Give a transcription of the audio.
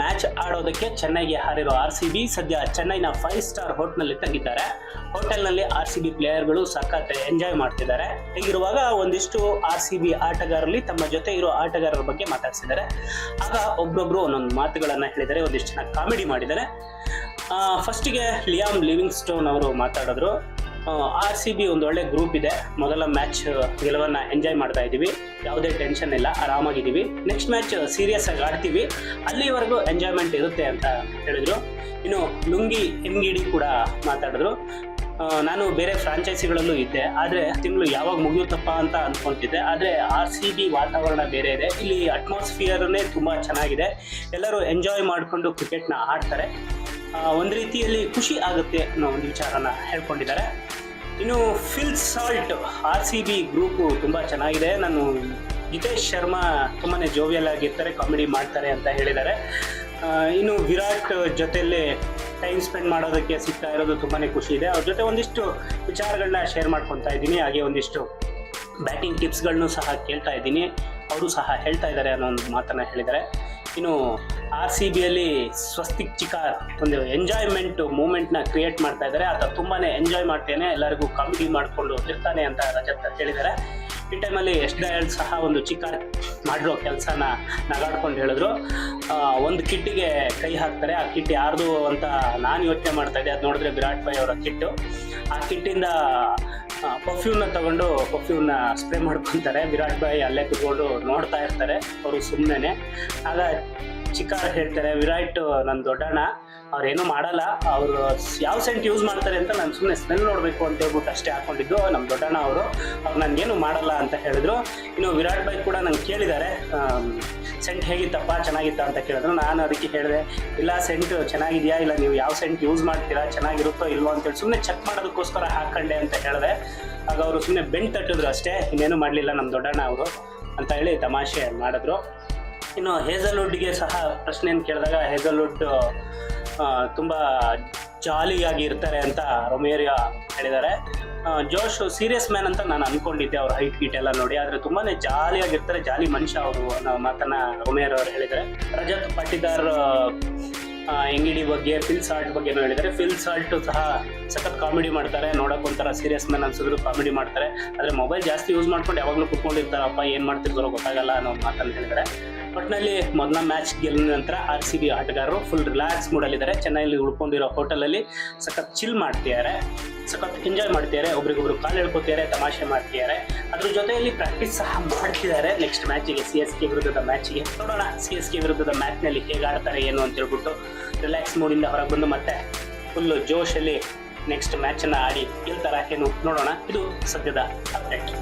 Match ಆಡೋದಕ್ಕೆ ಚೆನ್ನೈಗೆ ಹಾರಿರೋ R C B ಸದ್ಯ ಚೆನ್ನೈನ ಫೈವ್ ಸ್ಟಾರ್ ಹೋಟ್ನಲ್ಲಿ ತಂಗಿದ್ದಾರೆ. ಹೋಟೆಲ್ನಲ್ಲಿ ಆರ್ ಸಿ ಬಿ ಪ್ಲೇಯರ್ಗಳು ಸಖತ್ ಎಂಜಾಯ್ ಮಾಡ್ತಿದ್ದಾರೆ. ಹೀಗಿರುವಾಗ ಒಂದಿಷ್ಟು ಆರ್ ಸಿ ಬಿ ಆಟಗಾರರಲ್ಲಿ ತಮ್ಮ ಜೊತೆ ಇರೋ ಆಟಗಾರರ ಬಗ್ಗೆ ಮಾತಾಡ್ಸಿದ್ದಾರೆ. ಆಗ ಒಬ್ರೊಬ್ರು ಒಂದೊಂದು ಮಾತುಗಳನ್ನು ಹೇಳಿದ್ದಾರೆ ಒಂದಿಷ್ಟು ಜನ ಕಾಮಿಡಿ ಮಾಡಿದ್ದಾರೆ. ಫಸ್ಟಿಗೆ ಲಿಯಾಮ್ ಲಿವಿಂಗ್ ಸ್ಟೋನ್ ಅವರು ಮಾತಾಡಿದ್ರು. ಆರ್ ಸಿ ಬಿ ಒಂದು ಒಳ್ಳೆ ಗ್ರೂಪ್ ಇದೆ. ಮೊದಲ ಮ್ಯಾಚ್ ಗೆಲುವನ್ನ ಎಂಜಾಯ್ ಮಾಡ್ತಾ ಇದ್ದೀವಿ. ಯಾವುದೇ ಟೆನ್ಷನ್ ಇಲ್ಲ, ಆರಾಮಾಗಿದ್ದೀವಿ. ನೆಕ್ಸ್ಟ್ ಮ್ಯಾಚ್ ಸೀರಿಯಸ್ ಆಗಿ ಆಡ್ತೀವಿ. ಅಲ್ಲಿವರೆಗೂ ಎಂಜಾಯ್ಮೆಂಟ್ ಇರುತ್ತೆ ಅಂತ ಹೇಳಿದ್ರು. ಇನ್ನು ಲುಂಗಿ ಎಂಗಿಡಿ ಕೂಡ ಮಾತಾಡಿದ್ರು. ನಾನು ಬೇರೆ ಫ್ರಾಂಚೈಸಿಗಳಲ್ಲೂ ಇದ್ದೆ. ಆದರೆ ತಿಂಗಳು ಯಾವಾಗ ಮುಗಿಯುತ್ತಪ್ಪ ಅಂತ ಅಂದ್ಕೊಂತಿದ್ದೆ ಆದರೆ ಆರ್ ಸಿ ಬಿ ವಾತಾವರಣ ಬೇರೆ ಇದೆ. ಇಲ್ಲಿ ಅಟ್ಮಾಸ್ಫಿಯರ್ನೇ ತುಂಬ ಚೆನ್ನಾಗಿದೆ. ಎಲ್ಲರೂ ಎಂಜಾಯ್ ಮಾಡಿಕೊಂಡು ಕ್ರಿಕೆಟ್ನ ಆಡ್ತಾರೆ. ಒಂದು ರೀತಿಯಲ್ಲಿ ಖುಷಿ ಆಗುತ್ತೆ ಅನ್ನೋ ಒಂದು ವಿಚಾರನ ಹೇಳ್ಕೊಂಡಿದ್ದಾರೆ. ಇನ್ನು Phil Salt R C B group ತುಂಬ ಚೆನ್ನಾಗಿದೆ. ನಾನು ಹಿತೇಶ್ ಶರ್ಮಾ ತುಂಬಾ ಜೋವಿಯಲ್ ಆಗಿರ್ತಾರೆ ಕಾಮಿಡಿ ಮಾಡ್ತಾರೆ ಅಂತ ಹೇಳಿದ್ದಾರೆ. ಇನ್ನು ವಿರಾಟ್ ಜೊತೆಯಲ್ಲಿ ಟೈಮ್ ಸ್ಪೆಂಡ್ ಮಾಡೋದಕ್ಕೆ ಸಿಗ್ತಾ ಇರೋದು ತುಂಬಾ ಖುಷಿ ಇದೆ. ಅವ್ರ ಜೊತೆ ಒಂದಿಷ್ಟು ವಿಚಾರಗಳನ್ನ ಶೇರ್ ಮಾಡ್ಕೊತಾ ಇದ್ದೀನಿ. ಹಾಗೆ ಒಂದಿಷ್ಟು ಬ್ಯಾಟಿಂಗ್ ಟಿಪ್ಸ್ಗಳನ್ನು ಸಹ ಕೇಳ್ತಾ ಇದ್ದೀನಿ. ಅವರು ಸಹ ಹೇಳ್ತಾ ಇದ್ದಾರೆ ಅನ್ನೋ ಒಂದು ಮಾತನ್ನು ಹೇಳಿದ್ದಾರೆ. ಇನ್ನು ಆರ್ ಸಿ ಬಿಯಲ್ಲಿ ಸ್ವಸ್ತಿಕ್ ಚಿಕಾರ್ ಒಂದು ಎಂಜಾಯ್ಮೆಂಟ್ ಮೂಮೆಂಟ್ನ ಕ್ರಿಯೇಟ್ ಮಾಡ್ತಾ ಇದ್ದಾರೆ ಆತ ತುಂಬಾನೇ ಎಂಜಾಯ್ ಮಾಡ್ತೇನೆ. ಎಲ್ಲರಿಗೂ ಕಾಮಿಡಿ ಮಾಡಿಕೊಂಡು ಇರ್ತಾನೆ ಅಂತ ರಜತ್ ಹೇಳಿದ್ದಾರೆ ಈ ಟೈಮಲ್ಲಿ ಎಸ್ ಡಯಲ್ ಸಹ ಒಂದು ಚಿಕಾರ್ ಮಾಡಿರೋ ಕೆಲಸನ ನಗಾಡ್ಕೊಂಡು ಹೇಳಿದ್ರು. ಒಂದು ಕಿಟ್ಟಿಗೆ ಕೈ ಹಾಕ್ತಾರೆ. ಆ ಕಿಟ್ ಯಾರ್ದು ಅಂತ ನಾನು ಯೋಚನೆ ಮಾಡ್ತಾ ಇದ್ದೆ. ಅದು ನೋಡಿದ್ರೆ ವಿರಾಟ್ ಭಾಯ್ ಅವರ ಕಿಟ್ಟು. ಆ ಕಿಟ್ಟಿಂದ ಪರ್ಫ್ಯೂಮ್ನ ತಗೊಂಡು ಪರ್ಫ್ಯೂಮ್ನ ಸ್ಪ್ರೇ ಮಾಡ್ಕೊತಾರೆ. ವಿರಾಟ್ ಭಾಯ್ ಅಲ್ಲೇ ಕೂತ್ಕೊಂಡು ನೋಡ್ತಾ ಇರ್ತಾರೆ. ಅವರು ಸುಮ್ಮನೆ ಆಗ ಚಿಕ್ಕಾರ ಹೇಳ್ತಾರೆ, ವಿರಾಟ್ ನನ್ನ ದೊಡ್ಡಣ್ಣ ಅವ್ರೇನು ಮಾಡಲ್ಲ, ಅವರು ಯಾವ ಸೆಂಟ್ ಯೂಸ್ ಮಾಡ್ತಾರೆ ಅಂತ ನಾನು ಸುಮ್ಮನೆ ಸ್ಮೆಲ್ ನೋಡಬೇಕು ಅಂತ ಹೇಳ್ಬಿಟ್ಟು ಅಷ್ಟೇ ಹಾಕೊಂಡಿದ್ದು ನಮ್ಮ ದೊಡ್ಡಣ್ಣ ಅವರು. ಅವ್ರು ನನಗೇನು ಮಾಡಲ್ಲ ಅಂತ ಹೇಳಿದ್ರು. ಇನ್ನು ವಿರಾಟ್ ಬೈಕ್ ಕೂಡ ನಂಗೆ ಕೇಳಿದ್ದಾರೆ ಸೆಂಟ್ ಹೇಗಿತ್ತಪ್ಪ, ಚೆನ್ನಾಗಿತ್ತ ಅಂತ ಕೇಳಿದ್ರು. ನಾನು ಅದಕ್ಕೆ ಹೇಳಿದೆ, ಇಲ್ಲ ಸೆಂಟ್ ಚೆನ್ನಾಗಿದೆಯಾ, ಇಲ್ಲ ನೀವು ಯಾವ ಸೆಂಟ್ ಯೂಸ್ ಮಾಡ್ತೀರಾ, ಚೆನ್ನಾಗಿರುತ್ತೋ ಇಲ್ವೋ ಅಂತೇಳಿ ಸುಮ್ಮನೆ ಚೆಕ್ ಮಾಡೋದಕ್ಕೋಸ್ಕರ ಹಾಕೊಂಡೆ ಅಂತ ಹೇಳಿದೆ. ಆಗ ಅವರು ಸುಮ್ಮನೆ ಬೆಂಡ್ ತಟ್ಟಿದ್ರು ಅಷ್ಟೇ, ಇನ್ನೇನು ಮಾಡಲಿಲ್ಲ ನಮ್ಮ ದೊಡ್ಡಣ್ಣ ಅವರು ಅಂತ ಹೇಳಿ ತಮಾಷೆ ಮಾಡಿದ್ರು. ಇನ್ನು ಹೇಸಲ್ವುಡ್ಗೆ ಸಹ ಪ್ರಶ್ನೆಯನ್ನು ಕೇಳಿದಾಗ ಹೇಸಲ್ವುಡ್ ತುಂಬಾ ಜಾಲಿಯಾಗಿ ಇರ್ತಾರೆ ಅಂತ ರೊಮೇರಿಯಾ ಹೇಳಿದ್ದಾರೆ. ಜೋಶ್ ಸೀರಿಯಸ್ ಮ್ಯಾನ್ ಅಂತ ನಾನು ಅನ್ಕೊಂಡಿದ್ದೆ ಅವ್ರ ಹೈಟ್ ಗೀಟ್ ಎಲ್ಲ ನೋಡಿ, ಆದರೆ ತುಂಬಾ ಜಾಲಿಯಾಗಿರ್ತಾರೆ, ಜಾಲಿ ಮನುಷ್ಯ ಅವರು ಅನ್ನೋ ಮಾತನ್ನ ರೊಮೇರ್ ಅವರು ಹೇಳಿದ್ದಾರೆ. ರಜತ್ ಪಾಟಿದಾರ್ ಎಂಗಿಡಿ ಬಗ್ಗೆ ಫಿಲ್ ಸಾಲ್ಟ್ ಬಗ್ಗೆನೂ ಹೇಳಿದರೆ ಫಿಲ್ ಸಾಲ್ಟ್ ಸಹ ಸಖತ್ ಕಾಮಿಡಿ ಮಾಡ್ತಾರೆ. ನೋಡೋಕೆ ಒಂಥರ ಸೀರಿಯಸ್ ಮ್ಯಾನ್ ಅನ್ಸಿದ್ರು ಕಾಮಿಡಿ ಮಾಡ್ತಾರೆ. ಆದರೆ ಮೊಬೈಲ್ ಜಾಸ್ತಿ ಯೂಸ್ ಮಾಡ್ಕೊಂಡು ಯಾವಾಗಲೂ ಕುತ್ಕೊಂಡಿರ್ತಾರಪ್ಪ, ಏನು ಮಾಡ್ತಿರ್ತಾರೋ ಗೊತ್ತಾಗಲ್ಲ ಅನ್ನೋ ಮಾತನ್ನು ಹೇಳಿದರೆ. ಒಟ್ಟಿನಲ್ಲಿ ಮೊದಲ ಮ್ಯಾಚ್ ಗೆಲ್ಲಿದ ನಂತರ ಆರ್ ಸಿ ಬಿ ಆಟಗಾರರು ಫುಲ್ ರಿಲ್ಯಾಕ್ಸ್ ಮೂಡಲ್ಲಿದ್ದಾರೆ ಚೆನ್ನೈಲಿ ಉಳ್ಕೊಂಡಿರೋ ಹೋಟೆಲಲ್ಲಿ ಸಖತ್ ಚಿಲ್ ಮಾಡ್ತಿದ್ದಾರೆ. ಸಖತ್ ಎಂಜಾಯ್ ಮಾಡ್ತಿದ್ದಾರೆ ಒಬ್ರಿಗೊಬ್ರು ಕಾಲು ಹೇಳ್ಕೊತಿದ್ದಾರೆ ತಮಾಷೆ ಮಾಡ್ತಿದ್ದಾರೆ ಅದ್ರ ಜೊತೆಯಲ್ಲಿ ಪ್ರಾಕ್ಟೀಸ್ ಸಹ ಮಾಡ್ತಿದ್ದಾರೆ ನೆಕ್ಸ್ಟ್ ಮ್ಯಾಚಿಗೆ ಸಿ ಎಸ್ ಕೆ ವಿರುದ್ಧದ ಮ್ಯಾಚಿಗೆ ನೋಡೋಣ. ಸಿ ಎಸ್ ಕೆ ವಿರುದ್ಧದ ಮ್ಯಾಚ್ನಲ್ಲಿ ಹೇಗೆ ಆಡ್ತಾರೆ, ಏನು ಅಂತ ಹೇಳ್ಬಿಟ್ಟು ರಿಲ್ಯಾಕ್ಸ್ ಮೂಡಿಂದ ಹೊರಗೆ ಬಂದು ಮತ್ತೆ ಫುಲ್ಲು ಜೋಶಲ್ಲಿ ನೆಕ್ಸ್ಟ್ ಮ್ಯಾಚನ್ನು ಆಡಿ ಗೆಲ್ತಾರ, ಏನು ನೋಡೋಣ. ಇದು ಸದ್ಯದ ಅಪ್ಡೇಟ್